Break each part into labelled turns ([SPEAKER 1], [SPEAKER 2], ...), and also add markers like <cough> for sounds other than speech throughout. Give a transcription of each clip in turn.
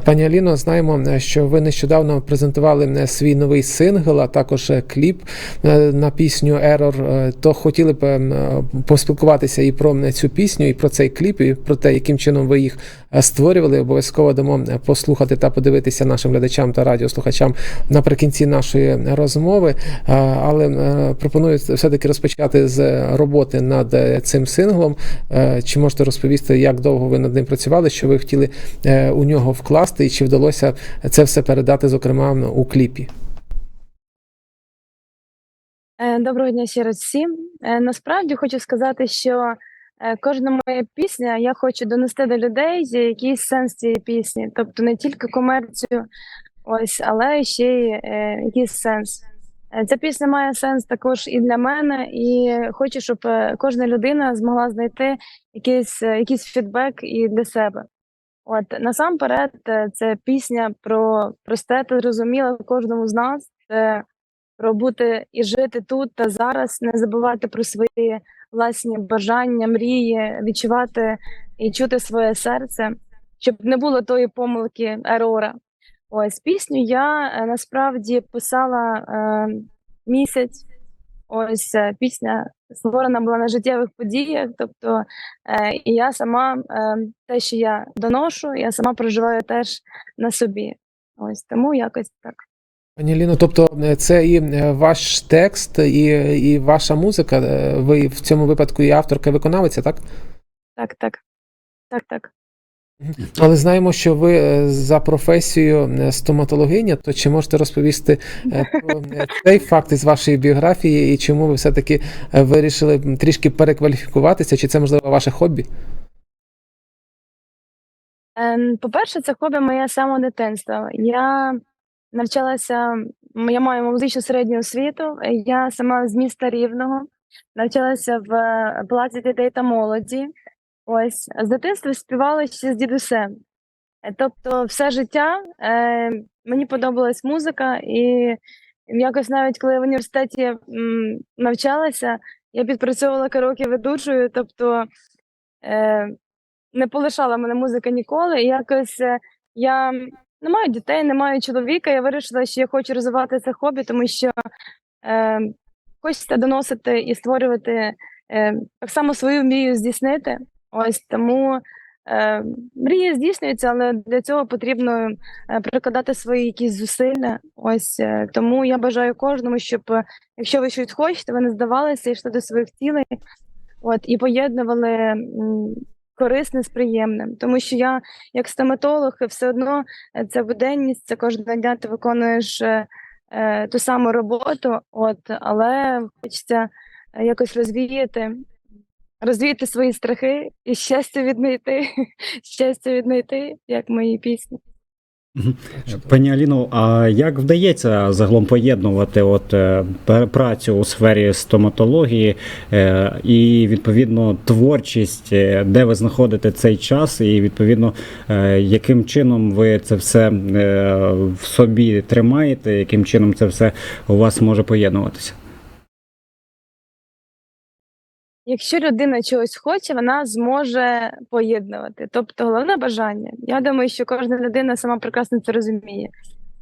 [SPEAKER 1] Пані Аліно, знаємо, що ви нещодавно презентували е, свій новий сингл, а також е, кліп е, на пісню Error. Е, То хотіли б е, поспілкуватися і про цю пісню, і про цей кліп, і про те, яким чином ви їх створювали. Обов'язково дамо послухати та подивитися нашим глядачам та радіослухачам наприкінці нашої розмови. Але пропоную все-таки розпочати з роботи над цим синглом. Чи можете розповісти, як довго ви над ним працювали, що ви хотіли у нього вкласти, і чи вдалося це все передати, зокрема, у кліпі?
[SPEAKER 2] Е, Доброго дня ще раз всім. Е, Насправді хочу сказати, що е, кожна моя пісня я хочу донести до людей якийсь сенс цієї пісні, тобто не тільки комерцію, ось, але ще й якийсь сенс. Ця пісня має сенс також і для мене, і хочу, щоб кожна людина змогла знайти якийсь, якийсь фідбек і для себе. От насамперед, е, це пісня про просте та зрозуміле кожному з нас. Це про бути і жити тут та зараз, не забувати про свої власні бажання, мрії, відчувати і чути своє серце, щоб не було тої помилки ерора. Ось пісню я е, насправді писала е, місяць. Ось е, пісня створена була на життєвих подіях. Тобто, е, і я сама е, те, що я доношу, я сама проживаю теж на собі. Ось тому якось так.
[SPEAKER 1] Пані Ліно, тобто це і ваш текст, і, і ваша музика. Ви в цьому випадку і авторка, і виконавиця, так?
[SPEAKER 2] Так, так. Так, так.
[SPEAKER 1] Але знаємо, що ви е, за професією е, стоматологиня, то чи можете розповісти е, про цей факт із вашої біографії і чому ви все-таки вирішили трішки перекваліфікуватися? Чи це можливо ваше хобі?
[SPEAKER 2] Ем, По-перше, це хобі моє самого дитинства. Я навчалася, я маю музичну середню освіту. Я сама з міста Рівного, навчалася в палаці дітей та молоді. Ось з дитинства співала ще з дідусем. Е, Тобто, все життя е, мені подобалась музика, і якось навіть коли я в університеті м, навчалася, я підпрацьовувала караоке ведучою, тобто е, не полишала мене музика ніколи. І якось е, я не маю дітей, не маю чоловіка. Я вирішила, що я хочу розвивати це хобі, тому що е, хочеться доносити і створювати е, так само свою мрію здійснити. Ось тому е, мрії здійснюються, але для цього потрібно е, прикладати свої якісь зусилля. Ось е, тому я бажаю кожному, щоб е, якщо ви щось хочете, ви не здавалися, йшли до своїх цілей, от і поєднували корисне з приємним. Тому що я, як стоматолог, все одно е, це буденність, це кожного дня ти виконуєш е, ту саму роботу, от але хочеться якось розвіяти розвіяти свої страхи і щастя віднайти, <laughs> щастя віднайти, як мої пісні.
[SPEAKER 3] Пані Аліно, а як вдається загалом поєднувати от е, працю у сфері стоматології е, і відповідно творчість, е, де ви знаходите цей час, і відповідно яким чином ви це все в собі тримаєте, яким чином це все у вас може поєднуватися?
[SPEAKER 2] Якщо людина чогось хоче, вона зможе поєднувати. Тобто головне бажання. Я думаю, що кожна людина сама прекрасно це розуміє.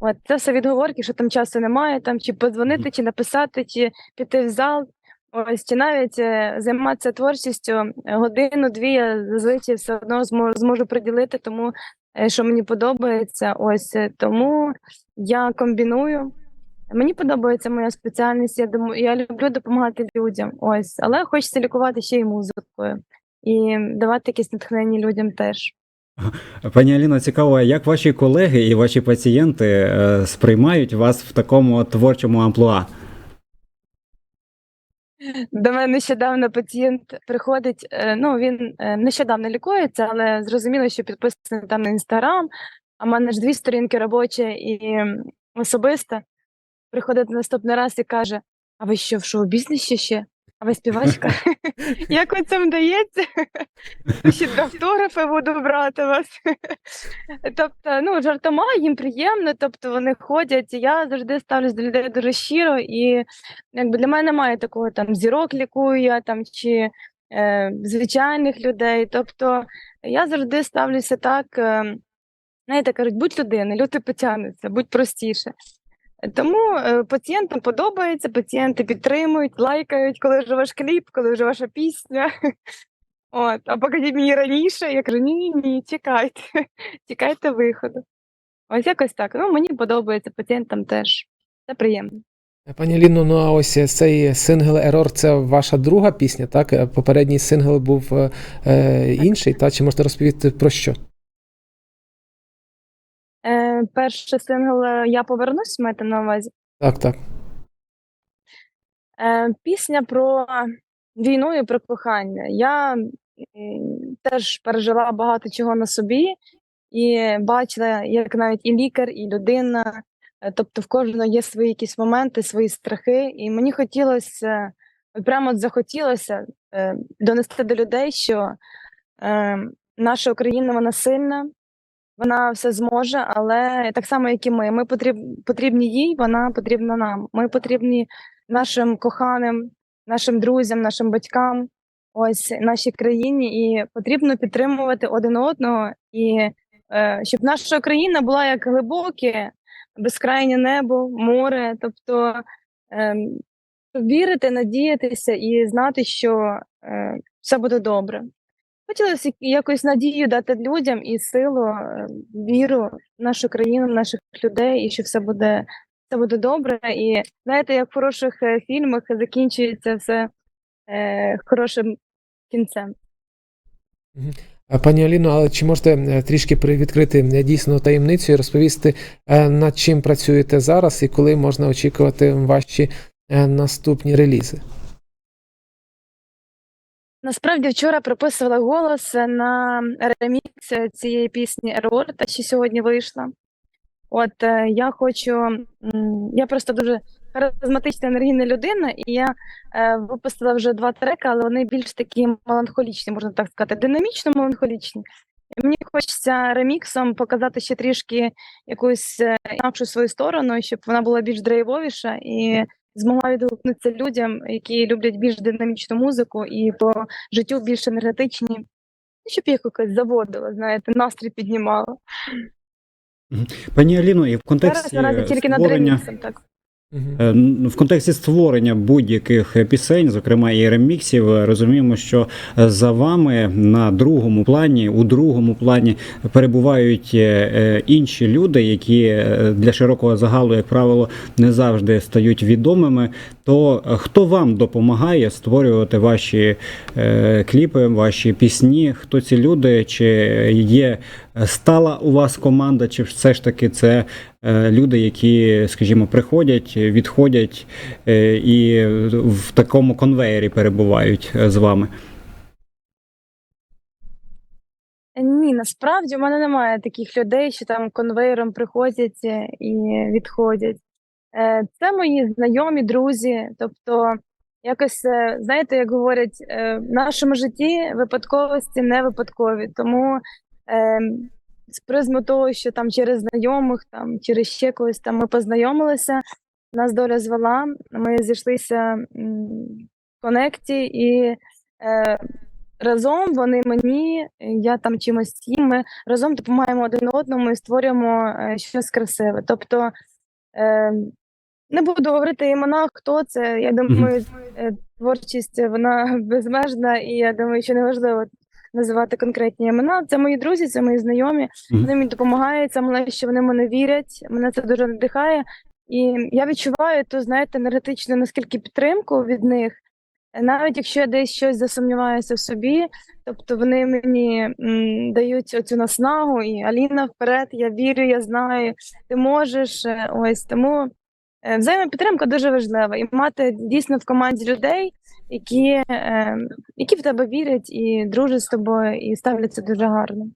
[SPEAKER 2] От це все відговорки, що там часу немає, там чи подзвонити, чи написати, чи піти в зал. Ось чи навіть е, займатися творчістю е, годину-дві я зазвичай все одно зможу, зможу приділити тому, е, що мені подобається. Ось тому я комбіную. Мені подобається моя спеціальність. Я думаю, я люблю допомагати людям. Ось, але хочеться лікувати ще й музикою і давати якесь натхнення людям теж. <laughs>
[SPEAKER 3] Пані Аліно, цікаво, як ваші колеги і ваші пацієнти е, сприймають вас в такому творчому амплуа?
[SPEAKER 2] До мене нещодавно пацієнт приходить. е, Ну він е, нещодавно лікується, але зрозуміло, що підписаний там на інстаграм. А в мене ж дві сторінки робоча і особиста. Приходить наступний раз і каже: А ви що в шоу-бізнесі ще? А ви співачка? <laughs> Як ви це вдається? Ще автографи буду брати вас. Тобто, ну, жартома, їм приємно, тобто вони ходять. і Я завжди ставлюсь до людей дуже щиро, і якби для мене немає такого там зірок лікую я там чи е, звичайних людей. Тобто я завжди ставлюся так. Е, Знаєте, кажуть, будь людиною, люди потягнуться, будь простіше. Тому е, пацієнтам подобається, пацієнти підтримують, лайкають, коли вже ваш кліп, коли вже ваша пісня. <laughs> От, а покажіть мені раніше. Я кажу: ні, ні, чекайте, чекайте <laughs> виходу. Ось якось так. Ну, мені подобається, пацієнтам теж. Це приємно.
[SPEAKER 1] Пані Аліно, ну а ось цей сингл Ерор це ваша друга пісня, так? Е, Попередній сингл був е, е, інший, та чи можете розповісти про що?
[SPEAKER 2] Перший сингл е, Я повернусь, маєте на увазі.
[SPEAKER 1] Так, так.
[SPEAKER 2] Е, пісня про війну і про кохання. Я теж пережила багато чого на собі і бачила, як навіть і лікар, і людина. е, Тобто в кожного є свої якісь моменти, свої страхи. І мені хотілося, прямо от захотілося е, донести до людей, що е, наша Україна вона сильна, вона все зможе, але так само, як і ми. Ми потріб, потрібні їй, вона потрібна нам. Ми потрібні нашим коханим, нашим друзям, нашим батькам, ось нашій країні, і потрібно підтримувати один одного, і е, щоб наша країна була як глибоке, безкрайнє небо, море, тобто е, вірити, надіятися і знати, що е, все буде добре. Хотілося якось надію дати людям і силу, е, віру в нашу країну, в наших людей, і що все буде все буде добре. І знаєте, як в хороших е, фільмах закінчується все е, хорошим кінцем.
[SPEAKER 1] Пані Аліно, але чи можете е, трішки привідкрити е, дійсно таємницю і розповісти, над чим працюєте зараз і коли можна очікувати ваші наступні релізи?
[SPEAKER 2] Насправді вчора прописувала голос на ремікс цієї пісні Ерор, та що сьогодні вийшла. От е, я хочу, я просто дуже харизматична енергійна людина, і я е, випустила вже два треки, але вони більш такі меланхолічні, можна так сказати, динамічно меланхолічні. І мені хочеться реміксом показати ще трішки якусь е, інакшу свою сторону, щоб вона була більш драйвовіша і змогла відгукнутися людям, які люблять більш динамічну музику і по життю більш енергетичні, щоб їх якось заводила, знаєте, настрій піднімала.
[SPEAKER 3] Пані Аліно, і в
[SPEAKER 2] Зараз
[SPEAKER 3] контексті
[SPEAKER 2] наразі тільки над
[SPEAKER 3] створення...
[SPEAKER 2] реміксом, так.
[SPEAKER 3] Е, н- В контексті створення будь-яких пісень, зокрема і реміксів, е, розуміємо, що е, за вами на другому плані, у другому плані перебувають е, е, інші люди, які е, для широкого загалу, як правило, не завжди стають відомими. То е, хто вам допомагає створювати ваші е, кліпи, ваші пісні? Хто ці люди? Чи є стала у вас команда, чи все ж таки це е, люди, які, скажімо, приходять, відходять е, і в такому конвеєрі перебувають е, з вами?
[SPEAKER 2] Ні, насправді в мене немає таких людей, що там конвейером приходять е, і відходять. Е, Це мої знайомі, друзі. Тобто, якось, е, знаєте, як говорять, е, в нашому житті випадковості не випадкові. Тому е, з призму того, що там через знайомих, там через ще когось там ми познайомилися, нас доля звела, ми зійшлися в конекті і. Е, Разом вони мені, я там чимось їм. Ми разом допомагаємо один одному і створюємо е, щось красиве. Тобто е, не буду говорити імена, хто це. Я думаю, е, творчість вона <laughs> безмежна, і я думаю, що неважливо називати конкретні імена. Це мої друзі, це мої знайомі. Вони мені допомагають, саме що вони мене вірять. Мене це дуже надихає. І я відчуваю ту, знаєте, енергетичну наскільки підтримку від них. Навіть якщо я десь щось засумніваюся в собі, тобто вони мені м, дають оцю наснагу, і Аліна вперед, я вірю, я знаю, ти можеш. е, Ось тому взаємопідтримка дуже важлива. І мати дійсно в команді людей, які, е, які в тебе вірять і дружать з тобою, і ставляться дуже гарно.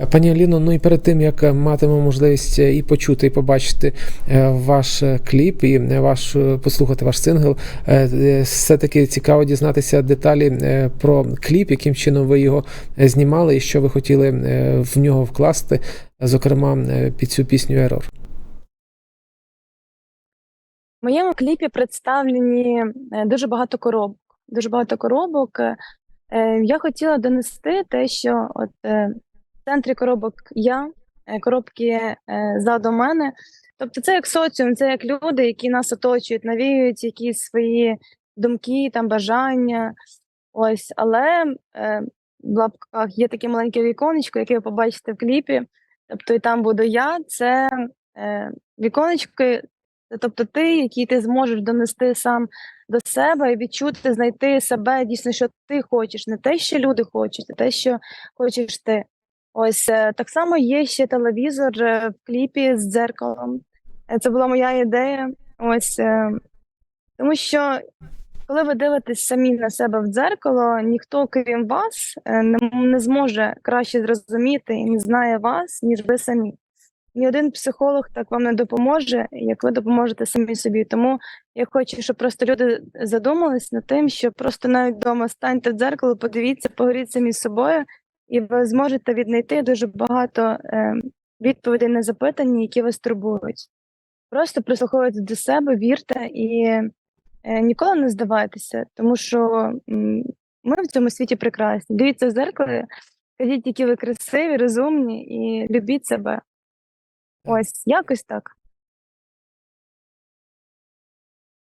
[SPEAKER 1] Е, Пані Аліно, ну і перед тим як е, матимемо можливість е, і почути, і побачити е, ваш е, кліп, і е, ваш е, послухати ваш сингл, е, е, все-таки цікаво дізнатися деталі е, про кліп, яким чином ви його е, знімали, і що ви хотіли е, в нього вкласти, зокрема е, під цю пісню Ерор.
[SPEAKER 2] В моєму кліпі представлені е, дуже багато коробок. Дуже багато коробок. Е, е, Я хотіла донести те, що от в центрі коробок я, коробки ззаду мене. Тобто, це як соціум, це як люди, які нас оточують, навіюють якісь свої думки, там бажання. Ось, але в лапках є таке маленьке віконечко, яке ви побачите в кліпі. Тобто, і там буду я. Це віконечко, тобто ти, який ти зможеш донести сам до себе і відчути, знайти себе дійсно, що ти хочеш, не те, що люди хочуть, а те, що хочеш ти. Ось е, так само є ще телевізор е, в кліпі з дзеркалом. Е, Це була моя ідея. Ось тому що коли ви дивитесь самі на себе в дзеркало, ніхто, крім вас, не зможе краще зрозуміти і не знає вас, ніж ви самі. Ні один психолог так вам не допоможе, як ви допоможете самі собі. Тому я хочу, щоб просто люди задумались над тим, що просто навіть вдома станьте в дзеркало, подивіться, поговоріть самі з собою, і ви зможете віднайти дуже багато е, відповідей на запитання, які вас турбують. Просто прислуховуйтесь до себе, вірте і е, ніколи не здавайтеся, тому що ми в цьому світі прекрасні. Дивіться в зеркало, кажіть, які ви красиві, розумні і любіть себе. Ось якось так.